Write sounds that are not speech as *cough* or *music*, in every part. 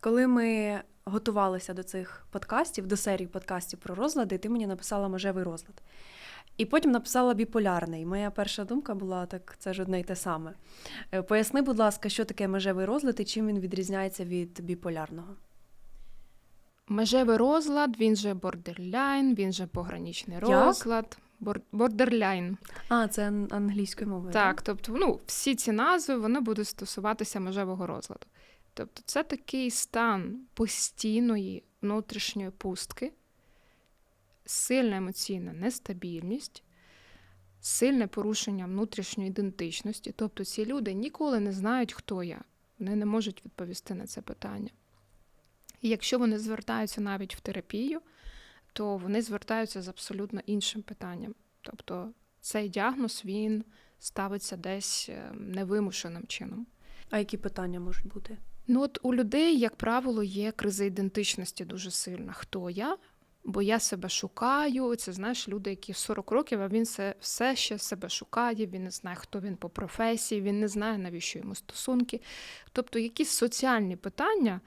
Коли ми готувалися до цих подкастів, до серії подкастів про розлади, ти мені написала межевий розлад. І потім написала біполярний. Моя перша думка була так, це ж одне й те саме. Е, Поясни, будь ласка, що таке межевий розлад і чим він відрізняється від біполярного? Межевий розлад, він же бордерляйн, він же пограничний розлад. Бор- Бордерляйн. А, це ан- англійською мовою. Так, тобто, ну, всі ці назви вони будуть стосуватися межевого розладу. Тобто, це такий стан постійної внутрішньої пустки, сильна емоційна нестабільність, сильне порушення внутрішньої ідентичності. Тобто ці люди ніколи не знають, хто я. Вони не можуть відповісти на це питання. І якщо вони звертаються навіть в терапію, то вони звертаються з абсолютно іншим питанням. Тобто цей діагноз він ставиться десь е, невимушеним чином. А які питання можуть бути? Ну от у людей, як правило, є криза ідентичності дуже сильна. Хто я? Бо я себе шукаю. Це знаєш, люди, які 40 років, а він все, все ще себе шукає, він не знає, хто він по професії, він не знає, навіщо йому стосунки. Тобто якісь соціальні питання,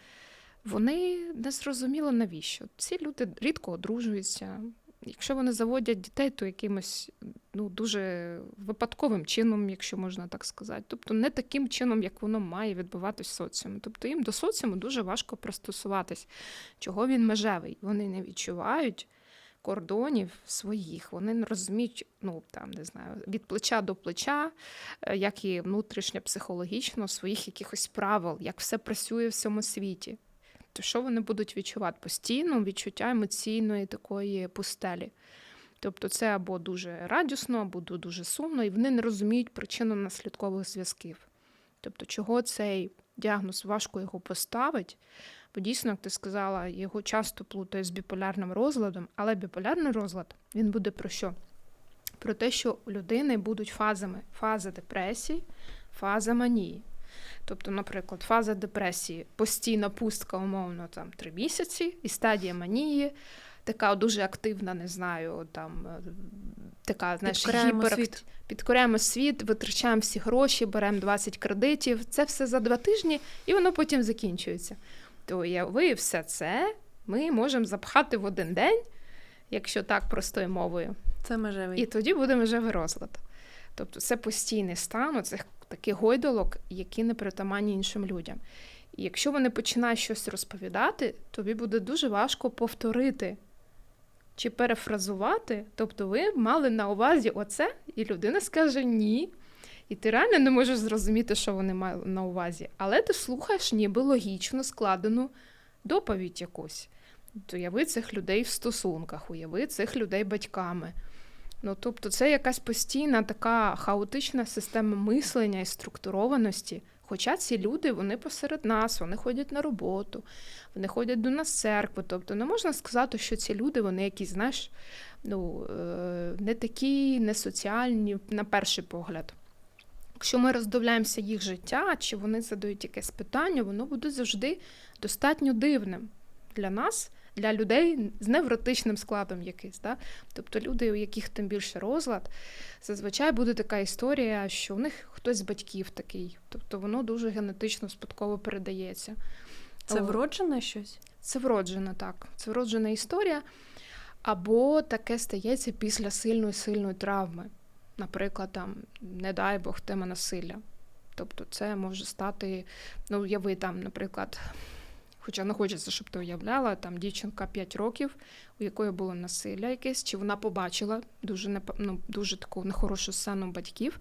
вони не зрозуміло навіщо. Ці люди рідко одружуються. Якщо вони заводять дітей, то якимось ну, дуже випадковим чином, якщо можна так сказати. Тобто не таким чином, як воно має відбуватись в соціумі. Тобто їм до соціуму дуже важко пристосуватись. Чого він межевий? Вони не відчувають кордонів своїх, вони не розуміють, ну там не знаю, від плеча до плеча, е, як і внутрішньо психологічно своїх якихось правил, як все працює в цьому світі. То що вони будуть відчувати? Постійно відчуття емоційної такої пустелі. Тобто це або дуже радісно, або дуже сумно, і вони не розуміють причинно-наслідкових зв'язків. Тобто, чого цей діагноз важко його поставить, бо дійсно, як ти сказала, його часто плутають з біполярним розладом, але біполярний розлад він буде про що? Про те, що у людини будуть фазами фаза депресії, фаза манії. Тобто, наприклад, фаза депресії, постійна пустка, умовно, там три місяці, і стадія манії, така дуже активна, не знаю, там е, така, знаєш, Підкоряємо гіперакт- світ. Підкоряємо світ, витрачаємо всі гроші, беремо 20 кредитів. Це все за два тижні, і воно потім закінчується. То уяви, все це ми можемо запхати в один день, якщо так простою мовою. Це межевий. І тоді буде межевий розлад. Тобто це постійний стан оцих таких гойдолок, які не притаманні іншим людям. І якщо вони починають щось розповідати, тобі буде дуже важко повторити чи перефразувати. Тобто ви мали на увазі оце, і людина скаже ні. І ти реально не можеш зрозуміти, що вони мали на увазі. Але ти слухаєш ніби логічно складену доповідь якусь. То уяви цих людей в стосунках, уяви цих людей батьками. Ну, тобто, це якась постійна така хаотична система мислення і структурованості. Хоча ці люди вони посеред нас, вони ходять на роботу, вони ходять до нас церкву. Тобто не можна сказати, що ці люди вони якісь, знаєш, ну, е, не такі, не соціальні на перший погляд. Якщо ми роздивляємося їх життя, чи вони задають якесь питання, воно буде завжди достатньо дивним для нас, для людей з невротичним складом якийсь. Да? Тобто люди, у яких тим більше розлад, зазвичай буде така історія, що у них хтось з батьків такий, тобто воно дуже генетично спадково передається. Це вроджене щось? Це вроджена, так. Це вроджена історія. Або таке стається після сильної сильної травми. Наприклад, там, не дай Бог, тема насилля. Тобто це може стати, ну, уяви там, наприклад, хоча не хочеться, щоб ти уявляла, там дівчинка 5 років, у якої було насилля якесь, чи вона побачила дуже, ну, дуже таку нехорошу сцену батьків.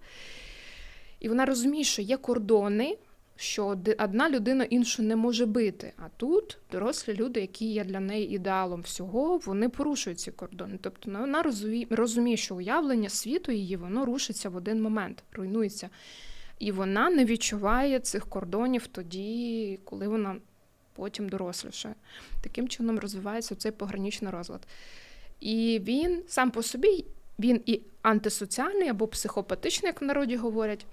І вона розуміє, що є кордони, що одна людина іншу не може бити. А тут дорослі люди, які є для неї ідеалом всього, вони порушують ці кордони. Тобто ну, вона розуміє, що уявлення світу її воно рушиться в один момент, руйнується. І вона не відчуває цих кордонів тоді, коли вона потім дорослішає. Таким чином розвивається цей пограничний розлад. І він сам по собі він і антисоціальний або психопатичний, як в народі говорять.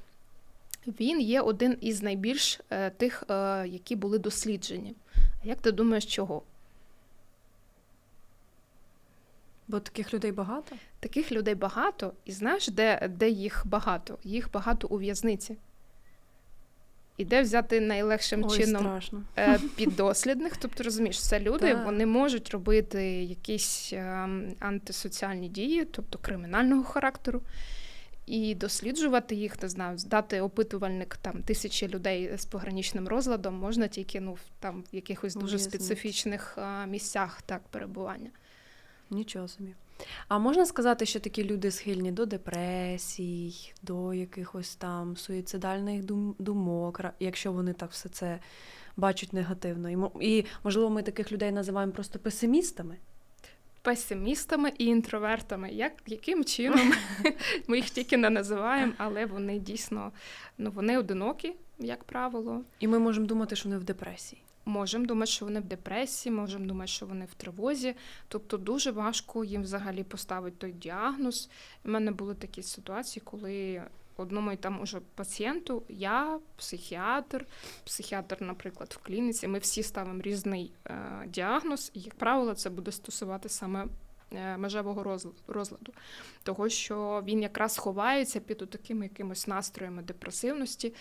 Він є один із найбільш е, тих, е, які були досліджені. А як ти думаєш, чого? Бо таких людей багато? Таких людей багато, і знаєш, де, де їх багато? Їх багато у в'язниці. І де взяти найлегшим Ой, чином страшно. е, піддослідних. Тобто, розумієш, це люди, Так. вони можуть робити якісь е, антисоціальні дії, тобто кримінального характеру. І досліджувати їх, не знаю, здати опитувальник там тисячі людей з пограничним розладом можна тільки ну там в якихось дуже В'язниці. специфічних е, місцях так перебування. Нічого собі. А можна сказати, що такі люди схильні до депресій, до якихось там суїцидальних думок, якщо вони так все це бачать негативно. І, можливо, ми таких людей називаємо просто песимістами. Песимістами і інтровертами. Як, яким чином *laughs* ми їх тільки не називаємо, але вони дійсно ну, вони одинокі, як правило. І ми можемо думати, що вони в депресії. Можемо думати, що вони в депресії, можемо думати, що вони в тривозі. Тобто дуже важко їм взагалі поставити той діагноз. У мене були такі ситуації, коли одному і тому ж пацієнту я, психіатр, психіатр, наприклад, в клініці, ми всі ставимо різний е, діагноз, і, як правило, це буде стосувати саме е, межевого розладу, того що він якраз ховається під такими якимось настроями депресивності.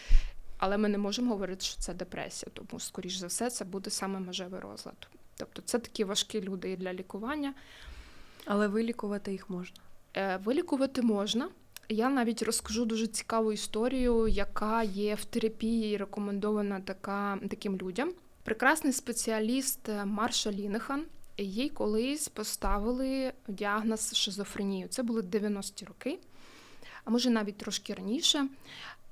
Але ми не можемо говорити, що це депресія, тому, скоріш за все, це буде саме межевий розлад. Тобто це такі важкі люди і для лікування. Але вилікувати їх можна. Е, Вилікувати можна. Я навіть розкажу дуже цікаву історію, яка є в терапії рекомендована така, таким людям. Прекрасний спеціаліст е, Марша Лінехан. Їй колись поставили діагноз шизофренію. Це були 90-ті роки, а може навіть трошки раніше.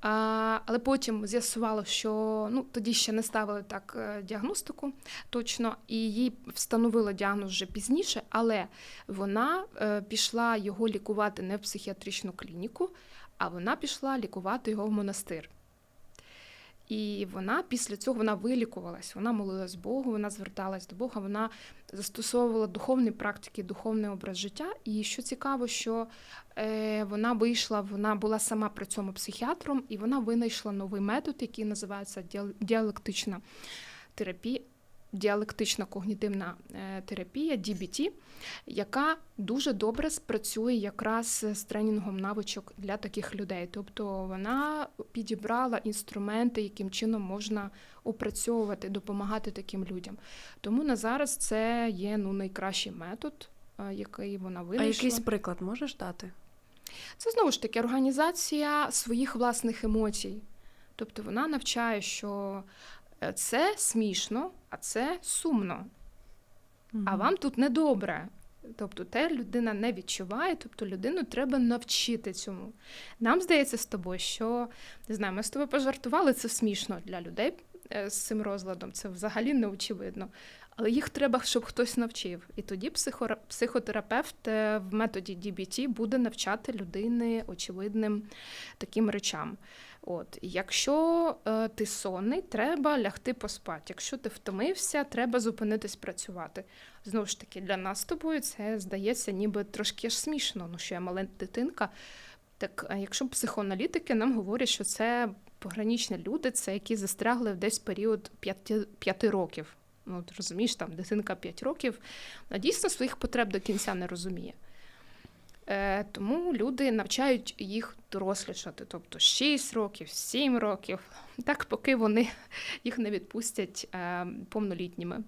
А, але потім з'ясувало, що ну тоді ще не ставили так е, діагностику точно, і їй встановили діагноз вже пізніше, але вона е, пішла його лікувати не в психіатричну клініку, а вона пішла лікувати його в монастир. І вона після цього вона вилікувалась, вона молилась Богу, вона зверталась до Бога, вона застосовувала духовні практики, духовний образ життя. І що цікаво, що е, вона вийшла, вона була сама при цьому психіатром, і вона винайшла новий метод, який називається діал- діалектична терапія, діалектична когнітивна е, терапія, DBT, яка дуже добре спрацює якраз з тренінгом навичок для таких людей. Тобто вона підібрала інструменти, яким чином можна опрацьовувати, допомагати таким людям. Тому на зараз це є ну, найкращий метод, е, який вона А якийсь приклад можеш дати? Це знову ж таки організація своїх власних емоцій. Тобто вона навчає, що е, це смішно, а це сумно. А вам тут недобре. Тобто те людина не відчуває, тобто людину треба навчити цьому. Нам здається з тобою, що не знаю, ми з тобою пожартували, це смішно для людей е, з цим розладом, це взагалі не очевидно. Але їх треба, щоб хтось навчив. І тоді психотерапевт е, в методі DBT буде навчати людини очевидним таким речам. От, якщо е, ти сонний, треба лягти поспати. Якщо ти втомився, треба зупинитись працювати. Знову ж таки, для нас з тобою це здається ніби трошки аж смішно, ну що я маленька дитинка. Так, якщо психоаналітики нам говорять, що це пограничні люди, це які застрягли в десь період п'яти, п'яти років. Ну, ти розумієш, там дитинка 5 років, вона дійсно своїх потреб до кінця не розуміє. Е, тому люди навчають їх дорослішати, тобто 6 років, 7 років, так поки вони *laughs* їх не відпустять е, повнолітніми.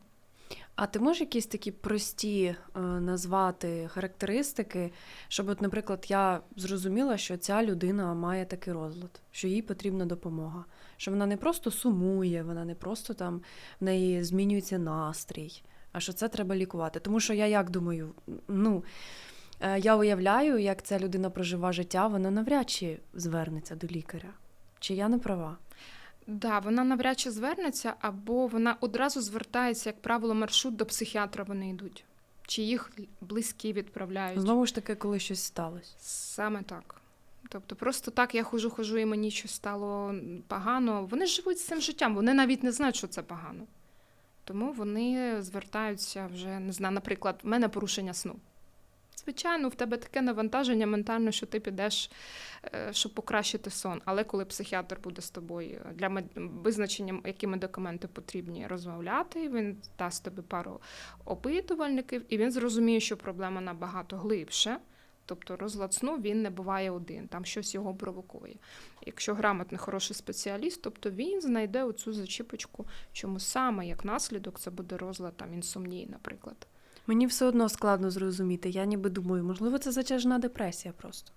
А ти можеш якісь такі прості е, назвати характеристики, щоб, от, наприклад, я зрозуміла, що ця людина має такий розлад, що їй потрібна допомога, що вона не просто сумує, вона не просто там в неї змінюється настрій, а що це треба лікувати. Тому що я як думаю, ну. Е, Я уявляю, як ця людина проживає життя, вона навряд чи звернеться до лікаря. Чи я не права? Да, вона навряд чи звернеться, або вона одразу звертається, як правило, маршрут до психіатра вони йдуть. Чи їх близькі відправляють. Знову ж таки, коли щось сталося. Саме так. Тобто, просто так я хожу, хожу, і мені щось стало погано. Вони живуть з цим життям, вони навіть не знають, що це погано. Тому вони звертаються вже, не знаю, наприклад, в мене порушення сну. Звичайно, в тебе таке навантаження ментально, що ти підеш, е, щоб покращити сон. Але коли психіатр буде з тобою для визначення, які медикаменти потрібні розмовляти, він дасть тобі пару опитувальників, і він зрозуміє, що проблема набагато глибше. Тобто розлад сну він не буває один, там щось його провокує. Якщо грамотний хороший спеціаліст, тобто він знайде оцю зачіпочку, чому саме як наслідок це буде розлад там інсомнії, наприклад. Мені все одно складно зрозуміти. Я ніби думаю, можливо, це затяжна депресія просто.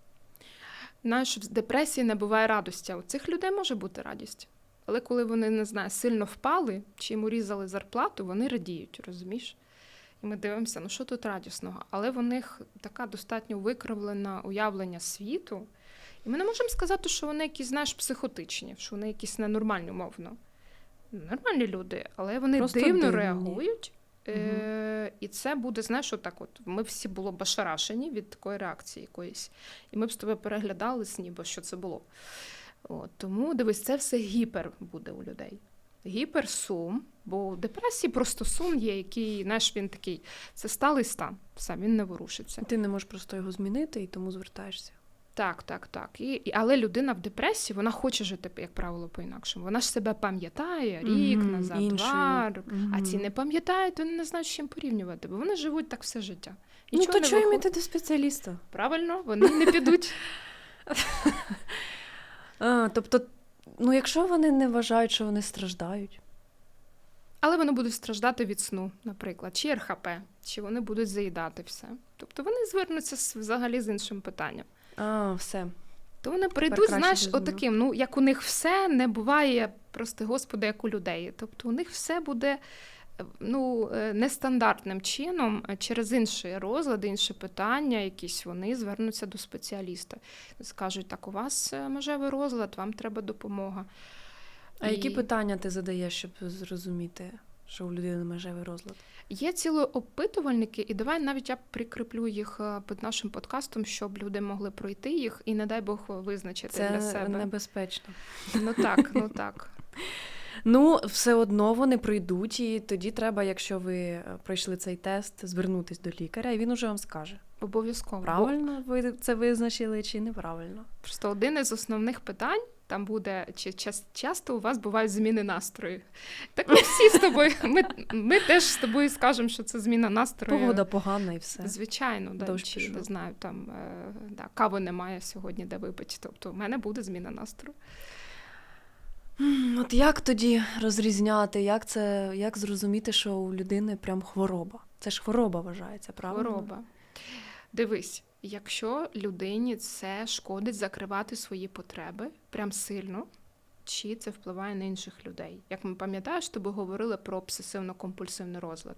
Знаєш, в депресії не буває радості. а У цих людей може бути радість. Але коли вони не знаю, сильно впали чи йому різали зарплату, вони радіють, розумієш? І ми дивимося, ну що тут радісного? Але в них така достатньо викривлена уявлення світу. І ми не можемо сказати, що вони якісь, знаєш, психотичні, що вони якісь ненормальні, умовно. Нормальні люди, але вони Просто дивно дивні. реагують. Е- і це буде, знаєш, отак от. Ми всі були б ошарашені від такої реакції якоїсь. І ми б з тобою переглядали ніби що це було. От, тому дивись, це все гіпер буде у людей. Гіперсум, бо у депресії просто сум є, який, знаєш, він такий, це сталий стан, все, він не ворушиться. Ти не можеш просто його змінити і тому звертаєшся. Так, так, так. І, і, але людина в депресії, вона хоче жити, як правило, по-інакшому. Вона ж себе пам'ятає рік Мгм, назад, іншою. два. р- А ці не пам'ятають, вони не знають, з чим порівнювати, бо вони живуть так все життя. Ну то чого їм іти до спеціаліста? Правильно, вони не підуть. *laughs* А, тобто, ну якщо вони не вважають, що вони страждають. Але вони будуть страждати від сну, наприклад, чи РХП, чи вони будуть заїдати все. Тобто вони звернуться взагалі з іншим питанням. А, все. То вони прийдуть, знаєш, отаким, ну як у них все не буває, прости господи, як у людей. Тобто у них все буде е, ну, е, нестандартним чином е, через інші розлади, інші питання, якісь вони звернуться до спеціаліста. Скажуть, так, у вас межевий розлад, вам треба допомога. А які питання ти задаєш, щоб зрозуміти, що у людини межевий розлад? Є ціли опитувальники, і давай навіть я прикріплю їх е, під нашим подкастом, щоб люди могли пройти їх і, не дай Бог, визначити Це для себе. небезпечно. Ну так, ну так. *laughs* Ну, все одно вони прийдуть, і тоді треба, якщо ви е, пройшли цей тест, звернутись до лікаря, і він уже вам скаже, Обов'язково. Бо правильно ви це визначили чи неправильно. Просто один із основних питань там буде, часто у вас бувають зміни настрою. Так ми всі з тобою, ми, ми теж з тобою скажемо, що це зміна настрою. Погода погана і все. Звичайно, да, Дощ чи, не знаю, там е, да, кави немає сьогодні, де випити. Тобто в мене буде зміна настрою. От як тоді розрізняти, як це, як зрозуміти, що у людини прям хвороба? Це ж хвороба вважається, правильно? Хвороба. Дивись, якщо людині це шкодить закривати свої потреби прям сильно, чи це впливає на інших людей? Як ми пам'ятаєш, тобі говорили про обсесивно-компульсивний розлад.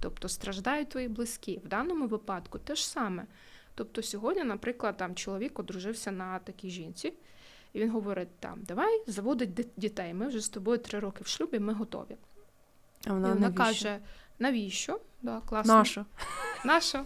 Тобто страждають твої близькі. В даному випадку те ж саме. Тобто сьогодні, наприклад, там чоловік одружився на такій жінці, і він говорить: там, давай заводить дітей. Ми вже з тобою три роки в шлюбі, ми готові. А І вона, вона навіщо? каже: навіщо? Да, класно. Нащо? Наша.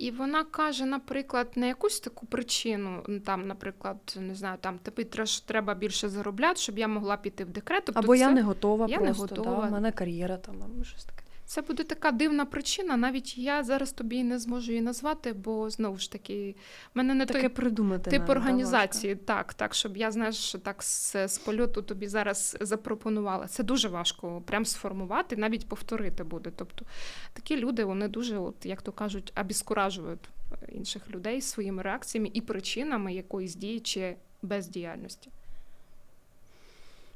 І вона каже, наприклад, не якусь таку причину, ну, там, наприклад, не знаю, там тобі треба більше заробляти, щоб я могла піти в декрет. Тобто Або це, я не готова я не готова. Да, в мене кар'єра там, або щось таке. Це буде така дивна причина. Навіть я зараз тобі не зможу її назвати, бо знову ж таки, мене не Таке той придумати. тип навіть, організації. так, так, щоб я знаєш, так з, з польоту тобі зараз запропонувала. Це дуже важко прям сформувати, навіть повторити буде. Тобто такі люди, вони дуже, от як то кажуть, обіскуражують інших людей своїми реакціями і причинами якоїсь дії чи бездіяльності.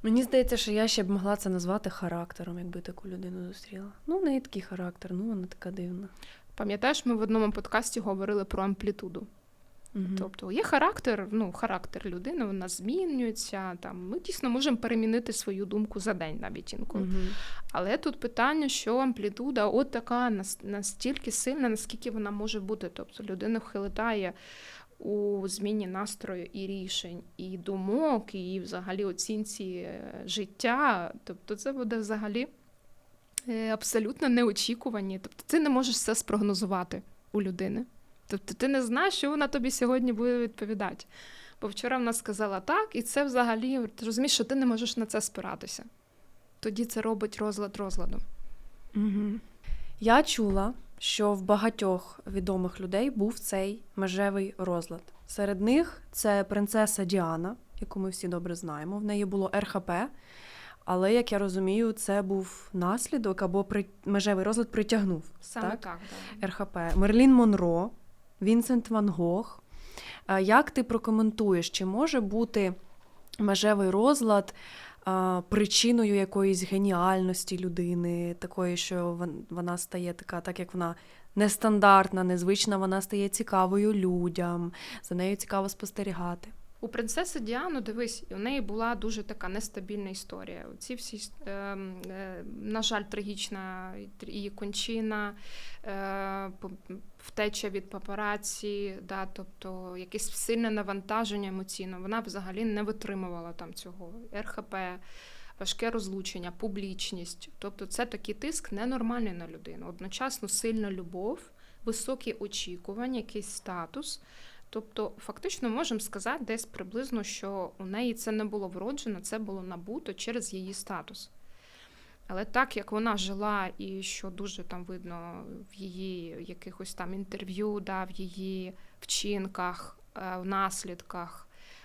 Мені здається, що я ще б могла це назвати характером, якби таку людину зустріла. Ну, в неї такий характер, ну вона така дивна. Пам'ятаєш, ми в одному подкасті говорили про амплітуду. Мгм. Тобто є характер, ну характер людини, вона змінюється. Там ми дійсно можемо перемінити свою думку за день, навіть інколи. Мгм. Але тут питання, що амплітуда от така настільки сильна, наскільки вона може бути. Тобто людина вхилитає у зміні настрою і рішень, і думок, і взагалі оцінці е, життя. Тобто це буде взагалі е, абсолютно неочікувані. Тобто ти не можеш це спрогнозувати у людини. Тобто ти не знаєш, що вона тобі сьогодні буде відповідати. Бо вчора вона сказала так, і це взагалі ти розумієш, що ти не можеш на це спиратися. Тоді це робить розлад розладом. Мгм. Я чула, що в багатьох відомих людей був цей межевий розлад. Серед них це принцеса Діана, яку ми всі добре знаємо. В неї було РХП, але, як я розумію, це був наслідок або при... межевий розлад притягнув Саме Так? так, да. РХП. Мерлін Монро Вінсент Ван Гог. Е, Як ти прокоментуєш, чи може бути межевий розлад причиною якоїсь геніальності людини, такої, що вона стає така, так як вона нестандартна, незвична, вона стає цікавою людям, за нею цікаво спостерігати. У принцеси Діану, дивись, у неї була дуже така нестабільна історія. Ці всі, е, е, на жаль, трагічна її кончина, е, втеча від папараці, да, тобто якесь сильне навантаження емоційне. Вона взагалі не витримувала там цього РХП. Важке розлучення, публічність. Тобто це такий тиск ненормальний на людину. Одночасно сильна любов, високі очікування, якийсь статус. Тобто, фактично можемо сказати десь приблизно, що у неї це не було вроджено, це було набуто через її статус. Але так як вона жила, і що дуже там видно в її якихось там інтерв'ю, да, в її вчинках, е, в наслідках,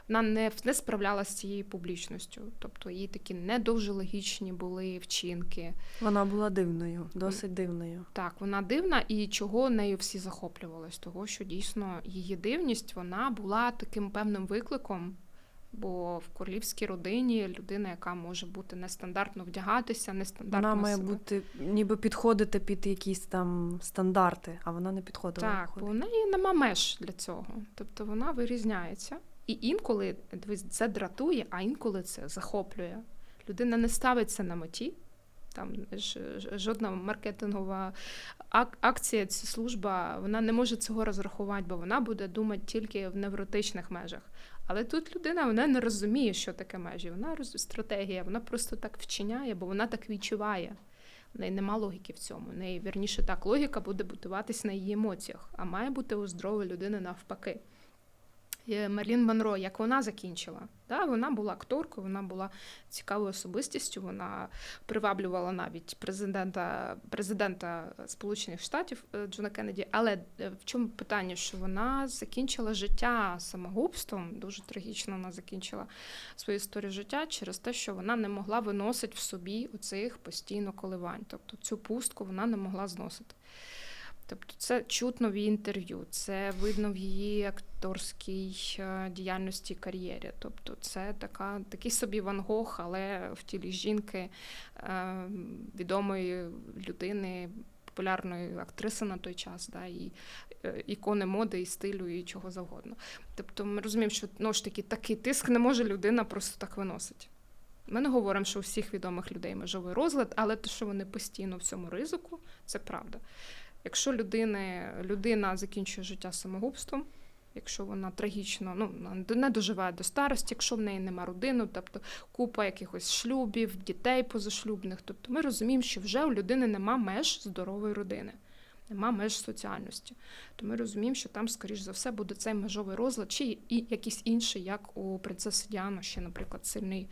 вона не, не справлялася з цією публічністю. Тобто її такі не дуже логічні були вчинки. Вона була дивною, досить дивною. Так, вона дивна, і чого нею всі захоплювались? Того, що дійсно її дивність вона була таким певним викликом. Бо в королівській родині людина, яка може бути нестандартно вдягатися, нестандартно Вона має себе- бути ніби підходити під якісь там стандарти, а вона не підходила. так, бо у неї нема меж для цього. Тобто вона вирізняється. І інколи це дратує, а інколи це захоплює. Людина не ставиться на меті. Там жодна маркетингова акція, ця служба, вона не може цього розрахувати, бо вона буде думати тільки в невротичних межах. Але тут людина вона не розуміє, що таке межі. Вона роз... стратегія, вона просто так вчиняє, бо вона так відчуває. В неї нема логіки в цьому. В неї вірніше так, логіка буде будуватись на її емоціях, а має бути у здорової людини навпаки. Є Мерлін Монро, як вона закінчила, да, вона була акторкою, вона була цікавою особистістю, вона приваблювала навіть президента, президента Сполучених Штатів е, Джона Кеннеді. Але е, в чому питання? Що вона закінчила життя самогубством, дуже трагічно вона закінчила свою історію життя через те, що вона не могла виносити в собі оцих постійно коливань. Тобто цю пустку вона не могла зносити. Тобто це чутно в її інтерв'ю, це видно в її акторській е, діяльності кар'єрі. Тобто це така, такий собі Ван Гог, але в тілі жінки, е, відомої людини, популярної актриси на той час, да, і е, ікони моди, і стилю, і чого завгодно. Тобто ми розуміємо, що ну, ж таки такий тиск не може людина просто так виносити. Ми не говоримо, що у всіх відомих людей межовий розлад, але те, що вони постійно в цьому ризику, це правда. Якщо людини, людина закінчує життя самогубством, якщо вона трагічно ну, не доживає до старості, якщо в неї нема родини, тобто купа якихось шлюбів, дітей позашлюбних, тобто ми розуміємо, що вже у людини нема меж здорової родини, нема меж соціальності. То ми розуміємо, що там, скоріш за все, буде цей межовий розлад, чи і якийсь інший, як у принцеси Діану, ще, наприклад, сильний,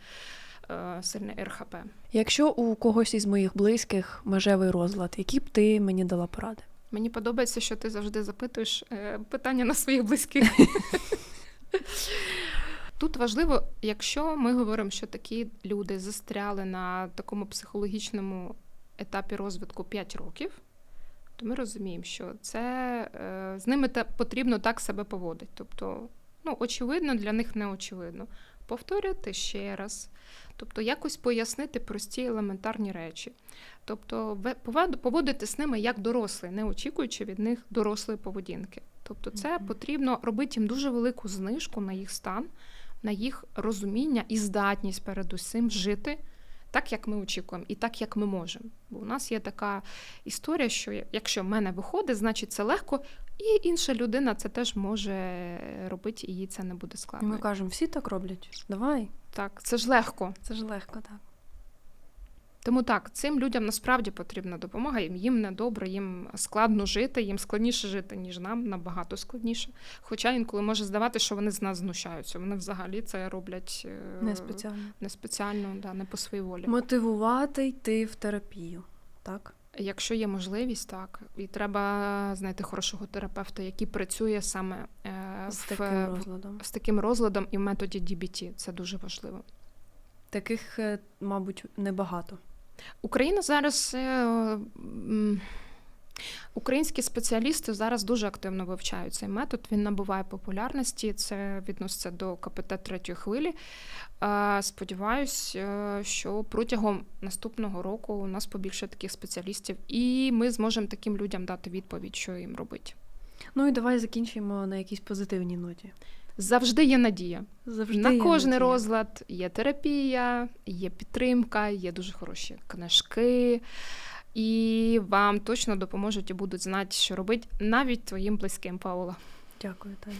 е, сильний РХП. Якщо у когось із моїх близьких межевий розлад, які б ти мені дала поради? Мені подобається, що ти завжди запитуєш е, питання на своїх близьких. *laughs* Тут важливо, якщо ми говоримо, що такі люди застряли на такому психологічному етапі розвитку 5 років, то ми розуміємо, що це е, з ними потрібно так себе поводити. Тобто, ну, очевидно, для них не очевидно. Повторювати ще раз, тобто якось пояснити прості елементарні речі. Тобто поводити з ними як дорослий, не очікуючи від них дорослої поведінки. Тобто, це потрібно робити їм дуже велику знижку на їх стан, на їх розуміння і здатність передусім жити так, як ми очікуємо, і так, як ми можемо. Бо у нас є така історія, що якщо в мене виходить, значить це легко, і інша людина це теж може робити, і їй це не буде І складно. ми кажемо, всі так роблять. Давай, Так, це ж легко. це ж легко, так. Тому так, цим людям насправді потрібна допомога. Їм їм недобре, їм складно жити, їм складніше жити, ніж нам, набагато складніше. Хоча інколи може здавати, що вони з нас знущаються. Вони взагалі це роблять е, Не спеціально. не спеціально, да, не по своїй волі. Мотивувати йти в терапію, так? Якщо є можливість, так і треба знайти хорошого терапевта, який працює саме е, З в, таким в- розладом. з таким розладом і в методі DBT. Це дуже важливо. Таких, е, мабуть, небагато. Україна зараз. Українські спеціалісти зараз дуже активно вивчають цей метод. Він набуває популярності. Це відноситься до КПТ третьої хвилі. Сподіваюсь, е, що протягом наступного року у нас побільше таких спеціалістів, і ми зможемо таким людям дати відповідь, що їм робити. Ну і давай закінчимо на якійсь позитивній ноті. Завжди є надія. Завжди на є кожний надія. розлад є терапія, є підтримка, є дуже хороші книжки. І вам точно допоможуть і будуть знати, що робити навіть твоїм близьким, Паула. Дякую, Таня.